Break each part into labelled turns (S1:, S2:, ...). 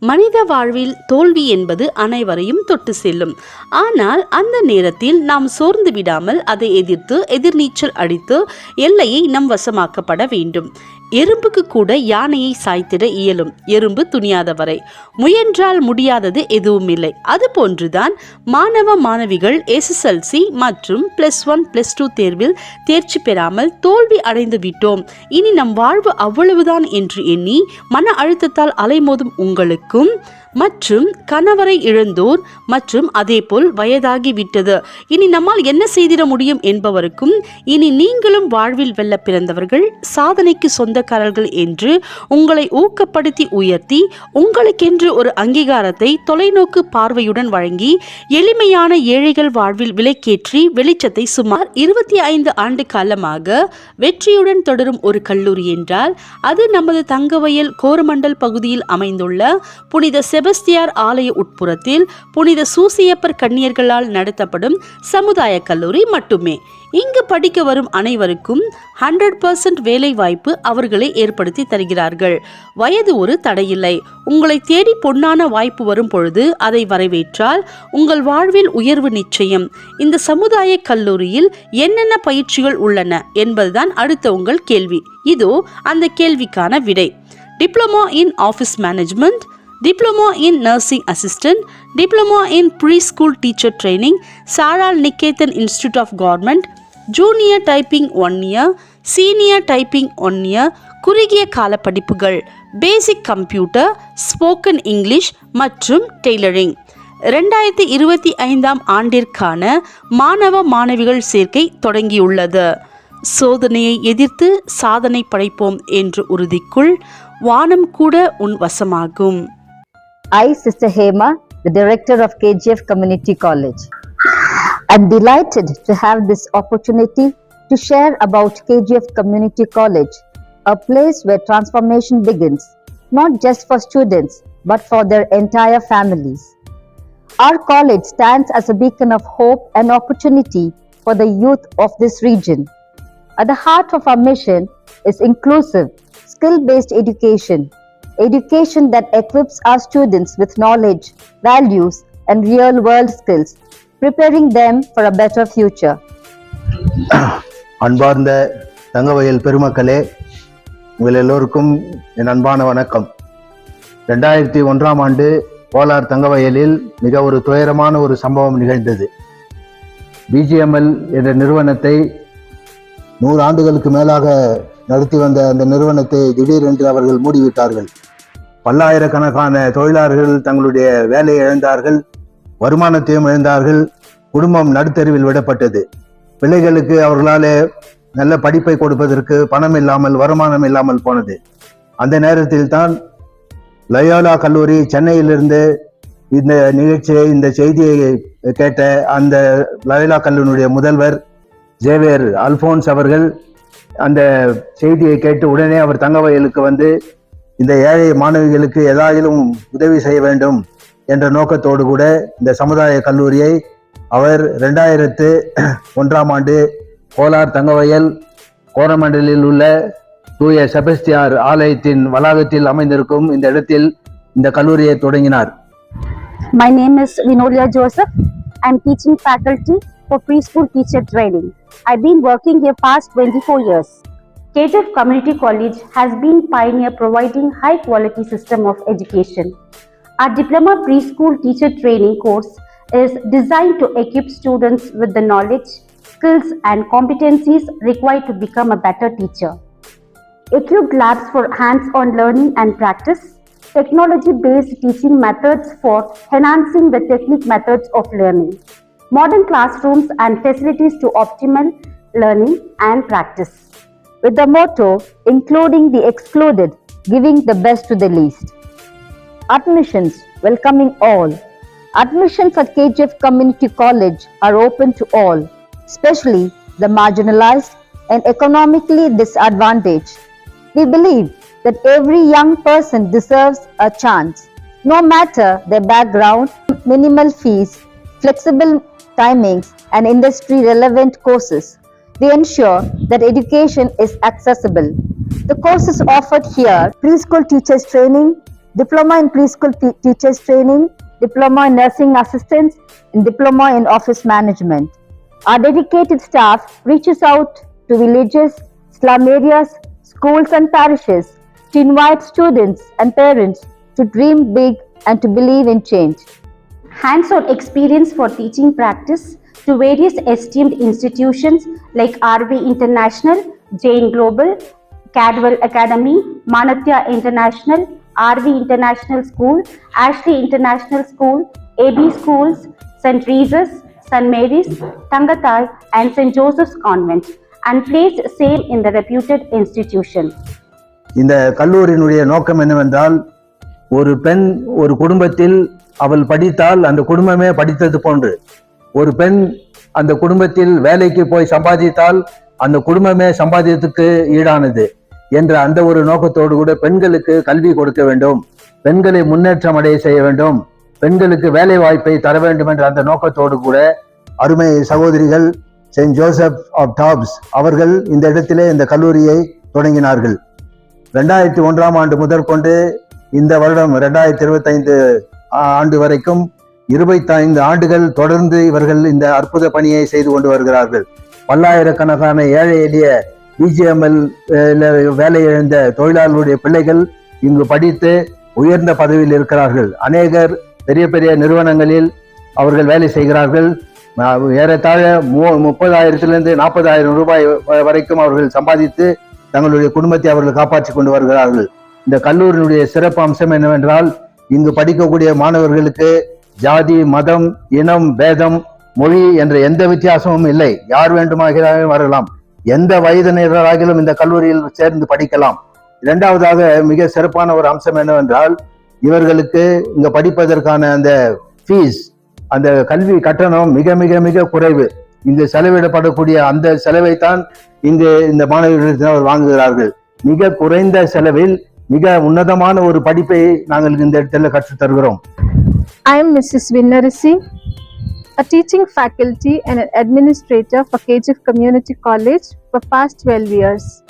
S1: மனித வாழ்வில் தோல்வி என்பது அனைவரையும் தொட்டு செல்லும். ஆனால் அந்த நேரத்தில் நாம் சோர்ந்து விடாமல் அதை எதிர்த்து எதிர்நீச்சல் அடித்து எல்லையை நம் வசமாக்கப்பட வேண்டும். எறும்புக்கு கூட யானையை சாய்த்திட இயலும். எறும்பு துணியாதவரை. முயன்றால் முடியாதது எதுவும் இல்லை அதுபோன்றுதான் மாணவ மாணவிகள் எஸ்எஸ்எல்சி மற்றும் பிளஸ் ஒன் பிளஸ் டூ தேர்வில் தேர்ச்சி பெறாமல் தோல்வி அடைந்து விட்டோம். இனி நம் வாழ்வு அவ்வளவுதான் என்று எண்ணி மன அழுத்தத்தால் அலைமோதும் உங்களுக்கும் மற்றும் கணவரை இழந்தோர் மற்றும் அதேபோல் வயதாகி விட்டது. இனி நம்மால் என்ன செய்திட முடியும் என்பவருக்கும் இனி நீங்களும் வாழ்வில் வெல்ல பிறந்தவர்கள் சாதனைக்கு சொந்தக்காரர்கள் என்று உங்களை ஊக்கப்படுத்தி உயர்த்தி உங்களுக்கென்று ஒரு அங்கீகாரத்தை தொலைநோக்கு பார்வையுடன் வழங்கி எளிமையான ஏழைகள் வாழ்வில் விலைக்கேற்றி வெளிச்சத்தை சுமார் இருபத்தி ஐந்து ஆண்டு காலமாக வெற்றியுடன் தொடரும் ஒரு கல்லூரி என்றால் அது நமது தங்கவயல் கோரமண்டல் பகுதியில் அமைந்துள்ள புனித செபஸ்தியார் ஆலய உட்புறத்தில் புனித சூசியப்பர் கன்னியர்களால் நடத்தப்படும் சமுதாய கல்லூரி மட்டுமே. இங்கு படிக்க வரும் அனைவருக்கும் ஹண்ட்ரட் பர்சன்ட் வேலை வாய்ப்பு அவர்களை ஏற்படுத்தி தருகிறார்கள். வயது ஒரு தடையில்லை. உங்களை தேடி பொன்னான வாய்ப்பு வரும் பொழுது அதை வரவேற்றால் உங்கள் வாழ்வில் உயர்வு நிச்சயம். இந்த சமுதாய கல்லூரியில் என்னென்ன பயிற்சிகள் உள்ளன என்பதுதான் அடுத்த உங்கள் கேள்வி. இதோ அந்த கேள்விக்கான விடை. Diploma in office management diploma in nursing assistant diploma in pre school teacher training Saral Niketan institute of government junior typing one year senior typing one year குறுகிய கால படிப்புகள் பேசிக் கம்ப்யூட்டர் ஸ்போக்கன் இங்கிலீஷ் மற்றும் tailoring ரெண்டாயிரத்தி இருபத்தி ஐந்தாம் ஆண்டிற்கான மாணவ மாணவிகள் சேர்க்கை தொடங்கியுள்ளது. சோதனையை எதிர்த்து சாதனை படைப்போம் என்ற உறுதிக்குள் வானம் கூட உன் வசமாகும்.
S2: I sister Hema the of KGF community college I'm delighted to have this opportunity to share about KGF Community College, a place where transformation begins, not just for students, but for their entire families. Our college stands as a beacon of hope and opportunity for the youth of this region. At the heart of our mission is inclusive, skill based education, education that equips our students with knowledge, values, and real world skills, preparing them for a better future.
S3: அன்பார்ந்த தங்கவயல் பெருமக்களே உங்கள் எல்லோருக்கும் என் அன்பான வணக்கம். ரெண்டாயிரத்தி ஒன்றாம் ஆண்டு கோலார் தங்கவயலில் மிக ஒரு துயரமான ஒரு சம்பவம் நிகழ்ந்தது. பிஜிஎம்எல் என்ற நிறுவனத்தை நூறு ஆண்டுகளுக்கு மேலாக நடத்தி வந்த அந்த நிறுவனத்தை திடீரென்று அவர்கள் மூடிவிட்டார்கள். பல்லாயிரக்கணக்கான தொழிலாளர்கள் தங்களுடைய வேலையை இழந்தார்கள். வருமானத்தையும் இழந்தார்கள் குடும்பம் நடுத்தருவில் விடப்பட்டது. பிள்ளைகளுக்கு அவர்களால் நல்ல படிப்பை கொடுப்பதற்கு பணம் இல்லாமல் வருமானம் இல்லாமல் போனது. அந்த நேரத்தில் தான் லயோலா கல்லூரி சென்னையிலிருந்து இந்த நிகழ்ச்சியை இந்த செய்தியை கேட்ட அந்த லயோலா கல்லூரியுடைய முதல்வர் ஜேவியர் அல்போன்ஸ் அவர்கள் அந்த செய்தியை கேட்டு உடனே அவர் தங்கவயலுக்கு வந்து இந்த ஏழை மாணவிகளுக்கு ஏதாயிலும் உதவி செய்ய வேண்டும். என்ற நோக்கத்தோடு கூட இந்த சமுதாய கல்லூரியை அவர் ரெண்டாயிரத்து ஒன்றாம் ஆண்டு கோலார் தங்கவயல் கோரமண்டலில் உள்ள தூய செபஸ்தியார் ஆலயத்தின் வளாகத்தில் அமைந்திருக்கும் இந்த இடத்தில் இந்த கல்லூரியை தொடங்கினார்
S4: My name is Vinolia Joseph. I'm teaching faculty for preschool teacher training. I've been working here past 24 years. KTF Community College has been pioneer providing high quality system of education. Our diploma preschool teacher training course is designed to equip students with the knowledge, skills and competencies required to become a better teacher. Equipped labs for hands-on learning and practice, technology-based teaching methods for enhancing the technique methods of learning, modern classrooms and facilities to optimal learning and practice. With the motto, including the excluded, giving the best to the least. Admissions, welcoming all. Admissions at KGF Community College are open to all, especially the marginalized and economically disadvantaged. We believe that every young person deserves a chance, no matter their background, minimal fees, flexible timings, and industry relevant courses. We ensure that education is accessible. The courses offered here preschool teachers training,
S2: diploma in preschool te- teachers training, diploma in nursing assistants, and diploma in office management. Our dedicated staff reaches out to villages, slum areas, schools, and parishes to invite students and parents to dream big and to believe in change.
S4: hands-on experience for teaching practice to various esteemed institutions like RV International, Jane Global, Cadwell Academy, Manatya International, RV International School, Ashley International School, AB Schools, St. Teresa's, St. Mary's, Tangatai and St. Joseph's Convent and placed same in the reputed institution.
S3: இந்த கல்லூரியினுடைய நோக்கம் என்னவென்றால் ஒரு பெண் ஒரு குடும்பத்தில் அவள் படித்தால் அந்த குடும்பமே படித்தது போன்று ஒரு பெண் அந்த குடும்பத்தில் வேலைக்கு போய் சம்பாதித்தால் அந்த குடும்பமே சம்பாதியத்துக்கு ஈடானது என்ற அந்த ஒரு நோக்கத்தோடு கூட பெண்களுக்கு கல்வி கொடுக்க வேண்டும். பெண்களை முன்னேற்றம் அடைய செய்ய வேண்டும். பெண்களுக்கு வேலை வாய்ப்பை தர வேண்டும் என்ற அந்த நோக்கத்தோடு கூட அருமை சகோதரிகள் செயின்ட் ஜோசப் ஆஃப் டாப்ஸ் அவர்கள் இந்த இடத்திலே இந்த கல்லூரியை தொடங்கினார்கள். ரெண்டாயிரத்தி ஒன்றாம் ஆண்டு முதற்கொண்டு இந்த வருடம் ரெண்டாயிரத்தி இருபத்தைந்து ஆண்டு வரைக்கும் இருபத்தைந்து ஆண்டுகள் தொடர்ந்து இவர்கள் இந்த அற்புத பணியை செய்து கொண்டு வருகிறார்கள். பல்லாயிரக்கணக்கான ஏழை எளிய பிஜிஎம்எல் வேலை இழந்த தொழிலாளர்களுடைய பிள்ளைகள் இங்கு படித்து உயர்ந்த பதவியில் இருக்கிறார்கள். அநேகர் பெரிய பெரிய நிறுவனங்களில் அவர்கள் வேலை செய்கிறார்கள். ஏறத்தாழ மு- முப்பதாயிரத்திலிருந்து நாற்பதாயிரம் ரூபாய் வரைக்கும் அவர்கள் சம்பாதித்து தங்களுடைய குடும்பத்தை அவர்கள் காப்பாற்றி கொண்டு வருகிறார்கள். இந்த கல்லூரியினுடைய சிறப்பு அம்சம் என்னவென்றால் இங்கு படிக்கக்கூடிய மாணவர்களுக்கு ஜாதி மதம் இனம் பேதம் மொழி என்ற எந்த வித்தியாசமும் இல்லை. யார் வேண்டுமாகிறாலும் வரலாம். எந்த வயதினராகிலும் இந்த கல்லூரியில் சேர்ந்து படிக்கலாம். இரண்டாவதாக மிக சிறப்பான ஒரு அம்சம் என்னவென்றால் இவர்களுக்கு இங்க படிப்பதற்கான அந்த ஃபீஸ் அந்த கல்வி கட்டணம் மிக மிக மிக குறைவு. இங்கு செலவிடப்படக்கூடிய அந்த செலவைத்தான் இங்கு இந்த மாணவர்கள் வாங்குகிறார்கள். மிக குறைந்த செலவில் மிக உன்னதமான ஒரு படிப்பை நாங்கள் இந்த இடத்துல கற்றுத் தருகிறோம்
S5: M Mrs Mrs. A teaching faculty and an administrator for KGF Community College for past 12 years.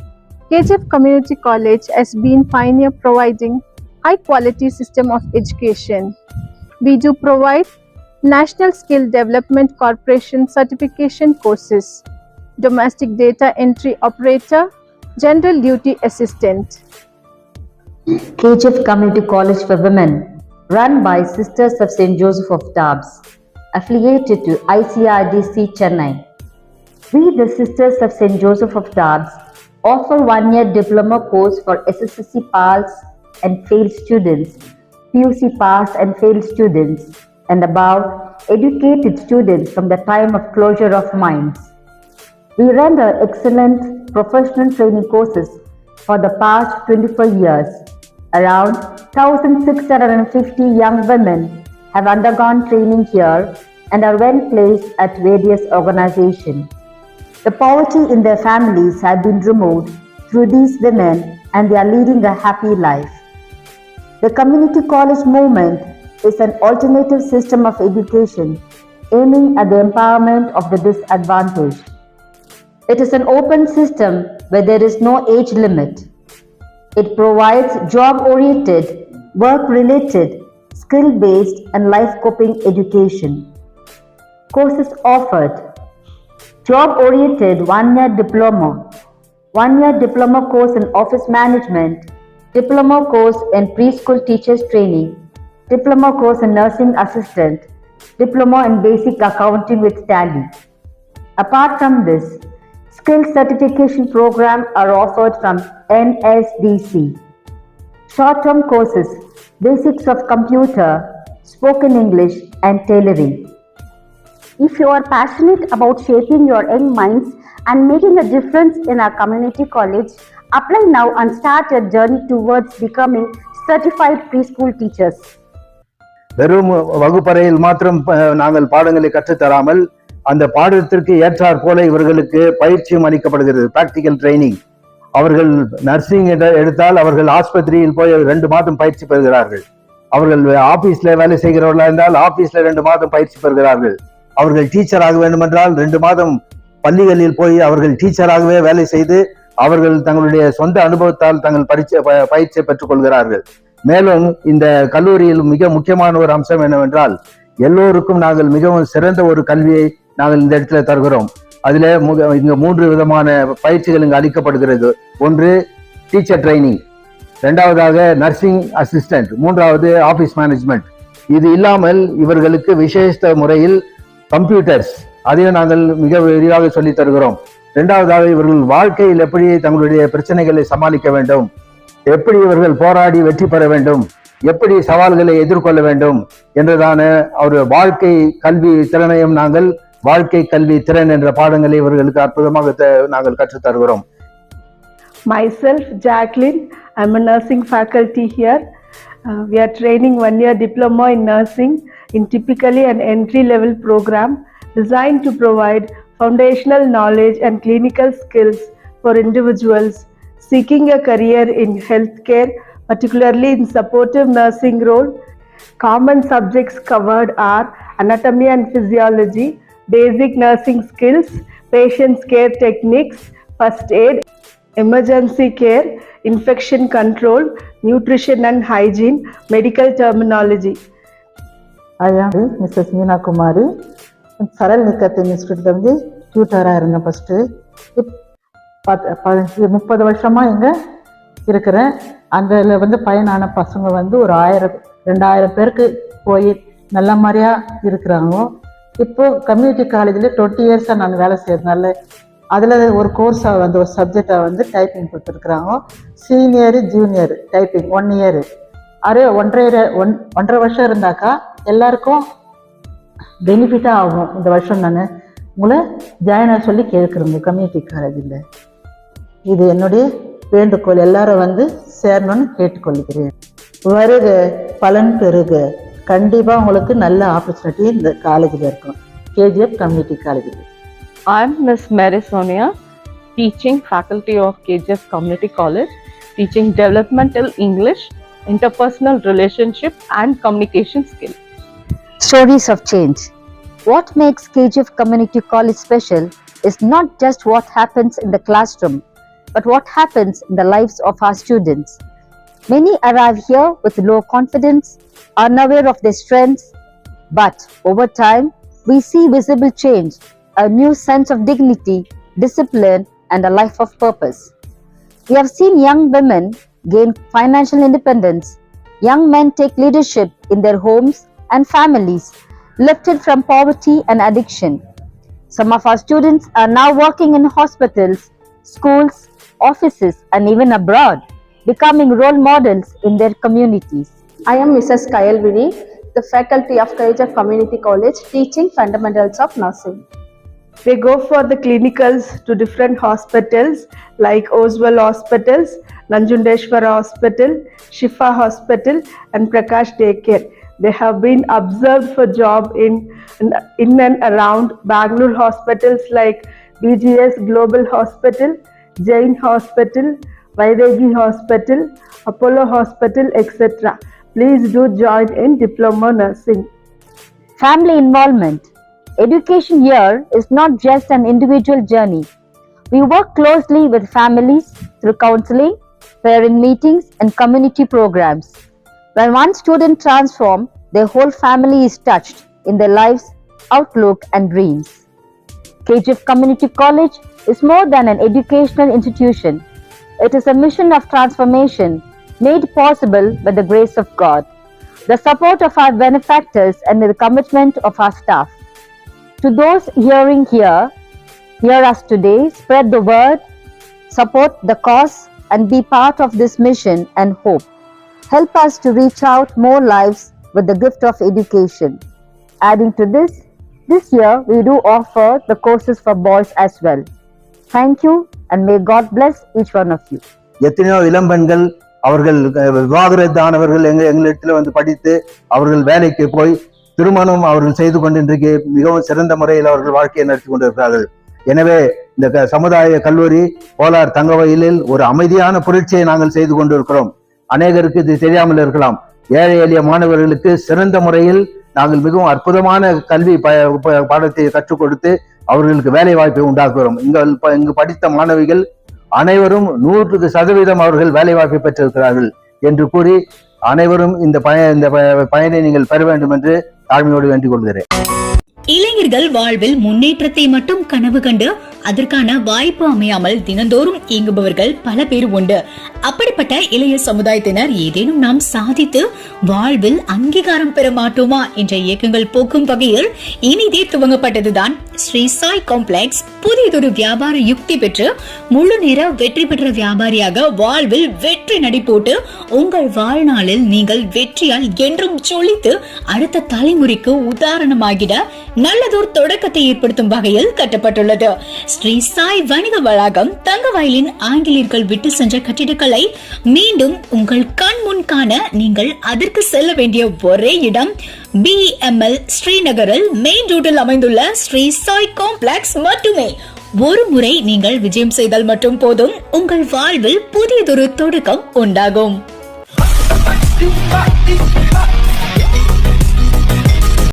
S5: KGF Community College has been pioneer providing high quality system of education. We do provide National Skill Development Corporation certification courses, domestic data entry operator, general duty assistant.
S2: KGF Community College for Women, run by Sisters of St. Joseph of Tabs, affiliated to ICRDC Chennai. We, the Sisters of St. Joseph of Tabs, offer one-year diploma course for SSSC pass and failed students, PUC pass and failed students, and above, educated students from the time of closure of mines. We render excellent professional training courses for the past 24 years. Around 1,650 young women have undergone training here and are well placed at various organizations. The poverty in their families have been removed through these women and they are leading a happy life. The community college movement is an alternative system of education aiming at the empowerment of the disadvantaged. It is an open system where there is no age limit. It provides job oriented, work related, skill based, and life coping education. Courses offered Job oriented one year diploma, one year diploma course in office management, diploma course in preschool teachers training, diploma course in nursing assistant, diploma in basic accounting with tally. Apart from this, skill certification programs are offered from NSDC. Short-term courses, basics of computer, spoken English and tailoring.
S4: If you are passionate about shaping your young minds and making a difference in our community college, apply now and start your journey towards becoming certified preschool teachers.
S3: வெறும் வகுப்பறையில் மாத்திரம் நாங்கள் பாடங்களை கற்றுத்தராமல் அந்த பாடத்திற்கு ஏற்றாற் போல இவர்களுக்கு பயிற்சியும் அளிக்கப்படுகிறது பிராக்டிக்கல் ட்ரைனிங் அவர்கள் நர்சிங் எடுத்தால் அவர்கள் ஆஸ்பத்திரியில் போய் ரெண்டு மாதம் பயிற்சி பெறுகிறார்கள். அவர்கள் ஆபீஸ்ல வேலை செய்கிறவர்களா இருந்தால் ஆபீஸ்ல ரெண்டு மாதம் பயிற்சி பெறுகிறார்கள். அவர்கள் டீச்சர் ஆக வேண்டுமென்றால் ரெண்டு மாதம் பள்ளிகளில் போய் அவர்கள் டீச்சராகவே வேலை செய்து அவர்கள் தங்களுடைய சொந்த அனுபவத்தால் தங்கள் பரிச்சை பயிற்சியை பெற்றுக் கொள்கிறார்கள். மேலும் இந்த கல்லூரியில் மிக முக்கியமான ஒரு அம்சம் என்னவென்றால் எல்லோருக்கும் நாங்கள் மிகவும் சிறந்த ஒரு கல்வியை நாங்கள் இந்த இடத்துல தருகிறோம். அதுல இங்க மூன்று விதமான பயிற்சிகள் இங்கு அளிக்கப்படுகிறது. ஒன்று டீச்சர் ட்ரைனிங் ரெண்டாவதாக நர்சிங் அசிஸ்டன்ட் மூன்றாவது ஆபீஸ் மேனேஜ்மெண்ட் இது இல்லாமல் இவர்களுக்கு விசேஷ முறையில் கம்ப்யூட்டர்ஸ் அதையும் நாங்கள் மிக விரிவாக சொல்லித் தருகிறோம். இரண்டாவதாக இவர்கள் வாழ்க்கையில் எப்படி தங்களுடைய பிரச்சனைகளை சமாளிக்க வேண்டும்? எப்படி இவர்கள் போராடி வெற்றி பெற வேண்டும்? எப்படி சவால்களை எதிர்கொள்ள வேண்டும்? என்றதான ஒரு வாழ்க்கை கல்வி திறனையும் நாங்கள் வாழ்க்கை கல்வி திறன் என்ற பாடங்களை இவர்களுக்கு அற்புதமாக த- நாங்கள் கற்றுத் தருகிறோம்
S6: Myself, Jacqueline, I'm a nursing faculty here. Uh, we are training one year diploma in nursing in typically an entry level program designed to provide foundational knowledge and clinical skills for individuals seeking a career in healthcare, particularly in supportive nursing role. Common subjects covered are anatomy and physiology, basic nursing skills, patient care techniques, first aid, emergency care, infection control, nutrition and hygiene, medical terminology.
S7: I am Mrs. Meena Kumari சரல் நிக்கத்தின் இன்ஸ்டியூட்ல வந்து டியூட்டராக இருந்தேன் first முப்பது வருஷமா இங்கே இருக்கிறேன் அதில் வந்து பயனான பசங்க வந்து ஒரு ஆயிரம் ரெண்டாயிரம் பேருக்கு போய் நல்ல மாதிரியா இருக்கிறாங்க இப்போ கம்யூனிட்டி காலேஜில் டுவெண்ட்டி இயர்ஸாக நான் வேலை செய்யறதுனால அதில் ஒரு கோர்ஸாக வந்து ஒரு சப்ஜெக்டாக வந்து டைப்பிங் கொடுத்துருக்குறாங்க. Senior junior typing one year array ஒன்றரை ஒன் ஒன்றரை வருஷம் இருந்தாக்கா எல்லாருக்கும் பெனிஃபிட்டாக ஆகும். இந்த வருஷம் நான் உங்களை ஜாயின் ஆக சொல்லி கேட்குறேங்க கம்யூனிட்டி காலேஜில் இது என்னுடைய வேண்டுகோள். எல்லாரும் வந்து சேரணும்னு கேட்டுக்கொள்கிறேன். வருக பலன் பெறுக கண்டிப்பாக உங்களுக்கு நல்ல ஆப்பர்ச்சுனிட்டி இந்த காலேஜில் இருக்கும் கேஜிஎஃப் கம்யூனிட்டி காலேஜில்
S8: I'm Miss Mary Sonia, teaching faculty of KGF Community College, teaching developmental English, interpersonal relationship and communication skills.
S2: Stories of change. What makes KGF Community College special is not just what happens in the classroom, but what happens in the lives of our students. Many arrive here with low confidence, unaware of their strengths, but over time, we see visible change, a new sense of dignity, discipline, and a life of purpose. We have seen young women gain financial independence, young men take leadership in their homes and families, lifted from poverty and addiction. Some of our students are now working in hospitals, schools, offices, and even abroad, becoming role models in their communities.
S5: I am Mrs. Kayal Vini, the faculty of KGF Community College teaching fundamentals of nursing.
S6: They go for the clinicals to different hospitals like Oswald Hospitals, Nanjundeshwara Hospital, Shifa Hospital, and Prakash Daycare. They have been observed for job in, in and around Bangalore hospitals like BGS Global Hospital, Jain Hospital, Vairagi Hospital, Apollo Hospital, etc. Please do join in diploma nursing.
S2: Family involvement. Education here is not just an individual journey. We work closely with families through counseling, parent meetings, and community programs. When one student transforms, their whole family is touched in their lives, outlook, and dreams. KGF Community College is more than an educational institution. It is a mission of transformation made possible by the grace of God, the support of our benefactors, and the commitment of our staff. To those hearing here, hear us today, spread the word, support the cause, and be part of this mission and hope. Help us to reach out more lives with the gift of education. Adding to this, this year we do offer the courses for boys as well. Thank you and may God bless each one of you
S3: எத்தனையோ இளம்பெண்கள் அவர்கள் அஹ், விவாகரத்தானவர்கள் எங்க எங்களிடத்துல வந்து படித்து அவர்கள் வேலைக்கு போய் திருமணம் அவர்கள் செய்து கொண்டு இன்றைக்கு மிகவும் சிறந்த முறையில் அவர்கள் வாழ்க்கையை நடத்தி கொண்டிருக்கிறார்கள். எனவே இந்த க- சமுதாய கல்லூரி கோலார் தங்கவயலில் ஒரு அமைதியான புரட்சியை நாங்கள் செய்து கொண்டிருக்கிறோம். அநேகருக்கு இது தெரியாமல் இருக்கலாம். ஏழை எளிய மாணவர்களுக்கு சிறந்த முறையில் நாங்கள் மிகவும் அற்புதமான கல்வி ப- பாடத்தை கற்றுக் கொடுத்து அவர்களுக்கு வேலை வாய்ப்பை உண்டாக்குகிறோம். இங்க இங்கு படித்த மாணவிகள் அனைவரும் நூற்றுக்கு சதவீதம் அவர்கள் வேலை வாய்ப்பை பெற்றிருக்கிறார்கள் என்று கூறி அனைவரும் இந்த பய இந்த பயனை நீங்கள் பெற வேண்டும் என்று தாழ்மையோடு வேண்டிக் கொள்கிறேன்.
S9: இளைஞர்கள் வாழ்வில் முன்னேற்றத்தை மட்டும் கனவு கண்டு அதற்கான வாய்ப்பு அமையாமல் தினந்தோறும் இயங்குபவர்கள் பல பேர் உண்டு. அப்படிப்பட்ட இளைய சமுதாயத்தினர் ஏதேனும் நாம் சாதித்து வாழ்வில் அங்கீகாரம் பெற மாட்டோமா என்ற இயக்கங்கள் போக்கும் வகையில் இனிதே துவங்கப்பட்டதுதான் ஸ்ரீ சாய் காம்ப்ளெக்ஸ் புதியதொரு வியாபார யுக்தி பெற்று முழு நேர வெற்றி பெற்ற வியாபாரியாக வாழ்வில் வெற்றி நடை போட்டு உங்கள் வாழ்நாளில் நீங்கள் வெற்றியால் என்றும் சொலித்து அடுத்த தலைமுறைக்கு உதாரணமாகிட நல்லதோர் தொடக்கத்தை ஏற்படுத்தும் வகையில் கட்டப்பட்டுள்ளது. ஸ்ரீ சாய் வணிக வளாகம் தங்கவயலின் ஆங்கிலேயர்கள் விட்டு சென்ற கட்டிடக்கலை மீண்டும் உங்கள் கண் முன் காண நீங்கள் அதற்கு செல்ல வேண்டிய ஒரே இடம் பிஎம்எல் ஸ்ரீநகரில் மெயின் ரோட்டில் அமைந்துள்ள ஸ்ரீ சாய் காம்ப்ளெக்ஸ் மட்டுமே. ஒரு முறை நீங்கள் விஜயம் செய்தால் மட்டும் போதும். உங்கள் வாழ்வில் புதியதொரு தொடக்கம் உண்டாகும்.